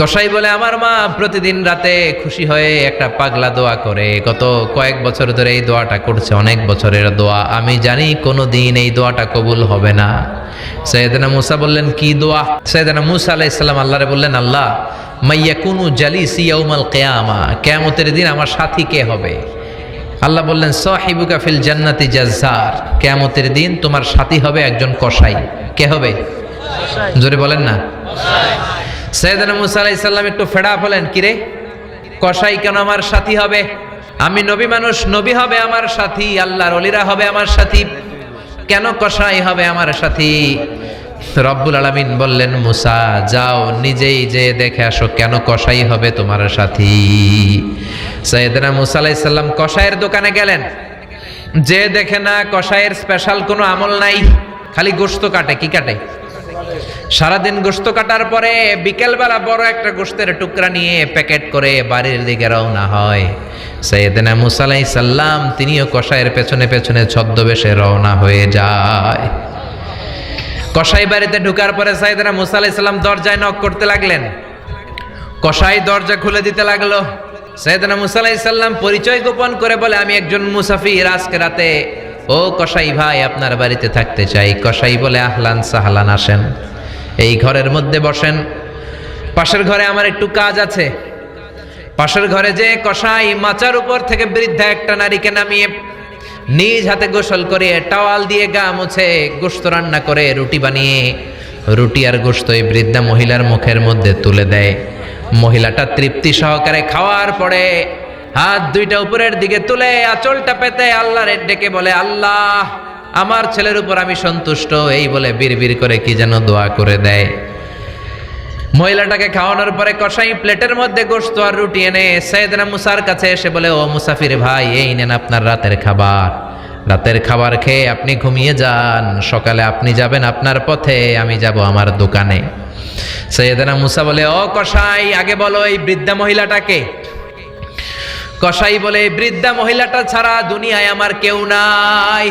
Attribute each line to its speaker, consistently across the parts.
Speaker 1: কসাই বলে, আমার মা প্রতিদিন রাতে খুশি হয়ে একটা পাগলা দোয়া করে। গত কয়েক বছর ধরে এই দোয়াটা করছে, অনেক বছরের দোয়া। আমি জানি কোনো দিন এই দোয়াটা কবুল হবে না। সৈয়দনা মুসা বললেন, কি দোয়া? সৈয়দনা মুসা আলাহ ইসলাম আল্লাহরে বললেন, আল্লাহ মাইয়া কুনু জালি সিয়াউমাল কেয়ামা, কেয়ামতের দিন আমার সাথী কে হবে? আল্লাহ বললেন, সাহিবুকা ফিল জান্নাতি জাজ্জার, কেয়ামতের দিন তোমার সাথী হবে একজন কসাই। কে হবে? জোরে বলেন না। সৈয়দনা মুসা আলাইহিস সালাম একটু ফেড়া হলেন কিরে কসাই কেন আমার সাথী হবে? আমি নবী মানুষ, নবী হবে আমার সাথী, আল্লাহর অলিরা হবে আমার সাথী। কেন কসাই হবে আমার সাথী? রব্বুল আলামিন বললেন, মুসা, যাও নিজেই যে দেখে আসো কেন কসাই হবে তোমার সাথী? সৈয়দনা মুসা আলাইহিস সালাম কসাইয়ের দোকানে গেলেন। যে দেখে না কসাইয়ের স্পেশাল কোনো আমল নাই, খালি গোস্ত কাটে, কি কাটে? সারাদিন গোস্ত কাটার পরে বিকেলবেলা বড় একটা গোস্তের টুকরা নিয়ে প্যাকেট করে বাড়ির দিকে রওনা হয়। সৈয়দনা মুসালাই সাল্লাম তিনিও কষাইয়ের পেছনে পেছনে ছদ্মবেশে রওনা হয়ে যায়। কসাই বাড়িতে ঢুকার পরে সাইদানা মুসা আলাইহিস সাল্লাম দরজায় নক করতে লাগলেন। কসাই দরজা খুলে দিতে লাগল। সৈয়দনা মুসা আলাইহিস সাল্লাম পরিচয় গোপন করে বলে, আমি একজন মুসাফির, আজকে রাতে। ও কসাই ভাই, আপনার বাড়িতে থাকতে চাই। কসাই বলে, আহলান সাহলান, আসেন। এই ঘরের মধ্যে বসেন। পাশের ঘরে আমার একটু কাজ আছে। পাশের ঘরে যে কষাই মাচার উপর থেকে বৃদ্ধা একটা নারীকে নামিয়ে নিজ হাতে গোসল করে টাওয়াল দিয়ে গা মুছে গোস্ত রান্না করে রুটি বানিয়ে রুটি আর গোস্ত এই বৃদ্ধা মহিলার মুখের মধ্যে তুলে দেয়। মহিলাটা তৃপ্তি সহকারে খাওয়ার পরে হাত দুইটা উপরের দিকে তুলে আঁচলটা পেতে আল্লাহর ডেকে বলে, আল্লাহ আমার ছেলের উপর আমি সন্তুষ্ট, এই বলে বিড়বিড় করে কি যেন দোয়া করে দেয়। মহিলাটাকে খাওয়ানোর পরে কষাই প্লেটের মধ্যে গোস্ত আর রুটি এনে সৈয়দনা মুসার কাছে এসে বলে, ও মুসাফির ভাই, এই নেন আপনার রাতের খাবার। রাতের খাবার খেয়ে আপনি ঘুমিয়ে যান। সকালে আপনি যাবেন আপনার পথে, আমি যাব আমার দোকানে। সৈয়দনা মুসা বলে, ও কষাই আগে বলো এই বৃদ্ধা মহিলাটাকে। কসাই বলে, বৃদ্ধা মহিলাটা ছাড়া দুনিয়ায় আমার কেউ নাই।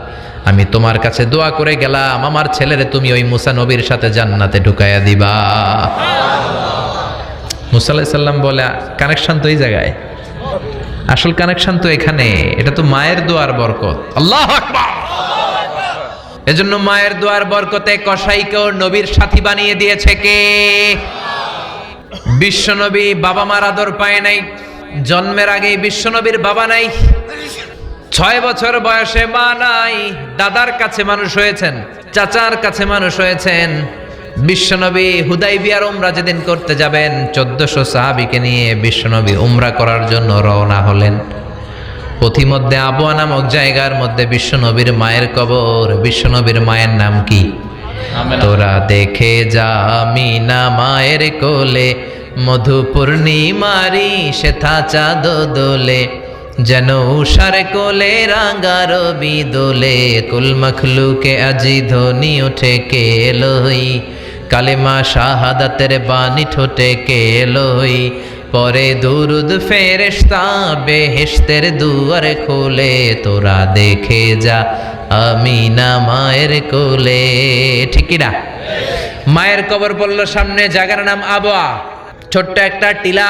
Speaker 1: আমি তোমার কাছে দোয়া করে গেলাম, আমার ছেলেরে তুমি ওই মুসা নবীর সাথে জান্নাতে ঢুকাইয়া দিবা। মুসা আলাইহিস সাল্লাম বলে, কানেকশন তো এই জায়গায়। আসল কানেকশন তো এখানে, এটা তো মায়ের দোয়ার বরকত। আল্লাহ এজন্য মায়ের দোয়ার বরকতে কসাইকেও নবীর সাথী বানিয়ে দিয়েছে কে? বিশ্বনবী বাবা মার আদর পায় নাই, জন্মের আগেই বিশ্বনবীর বাবা নাই। ছয় বছর বয়সে মা নাই দাদার কাছে মানুষ হয়েছেন চাচার কাছে মানুষ হয়েছেন। বিশ্বনবী হুদাই বিয়ার উমরা যেদিন করতে যাবেন চোদ্দশো সাহাবিকে নিয়ে বিশ্বনবী উমরা করার জন্য রওনা হলেন। পথিমধ্যে আবুয়া নামক জায়গার মধ্যে বিশ্বনবীর মায়ের কবর। বিশ্বনবীর মায়ের নাম কি? তোরা দেখে যা মিনা মায়ের কোলে মধু পূর্ণিমারি সেথা চাঁদ দোলে। যেন উষার কোলে রাঙ্গার বিদোলে কুল মখলুকে আজি ধ্বনি ওঠে কে লই কালেমা শাহাদাতের বাণী ঠোঁটে কে লই পরে দুরুদ ফেরেশতা বেহেশতের দুয়ার খোলে, তোরা দেখে যা আমি না মায়ের কোলে। ঠিকই না? মায়ের কবর পড়ল সামনে জায়গার নাম আবয়া। ছোট্ট একটা টিলা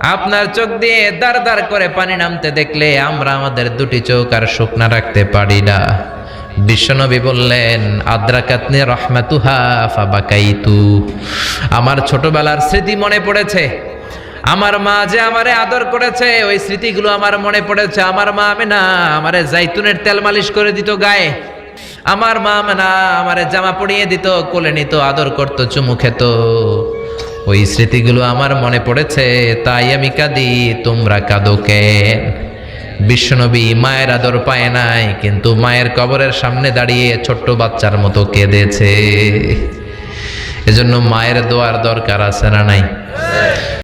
Speaker 1: আপনার চোখ দিয়ে দাঁড় দাঁড় করে পানি নামতে দেখলে আমরা আমাদের দুটি চোখ আর শুকনা রাখতে পারি না। বিশ্বনবী বললেন, আদ্রাকাতনি রহমাতুহা ফাবাকাইতু। আমার ছোটবেলার স্মৃতি মনে পড়েছে। আমার মা যে আমারে আদর করেছে, ওই স্মৃতিগুলো আমার মনে পড়েছে। আমার মা আমি না আমারে জাইতুনের তেল মালিশ করে দিত গায়ে। আমার মা না আমারে জামা পরিয়ে দিত, কোলে নিত, আদর করতো, চুমু খেত। ওই স্মৃতিগুলো আমার মনে পড়েছে, তাই আমি কাঁদি, তোমরা কাঁদো কেন বিশ্বনবী মায়ের আদর পায় নাই, কিন্তু মায়ের কবরের সামনে দাঁড়িয়ে ছোট্ট বাচ্চার মতো কেঁদেছে। এজন্য মায়ের দোয়ার দরকার আছে না নাই?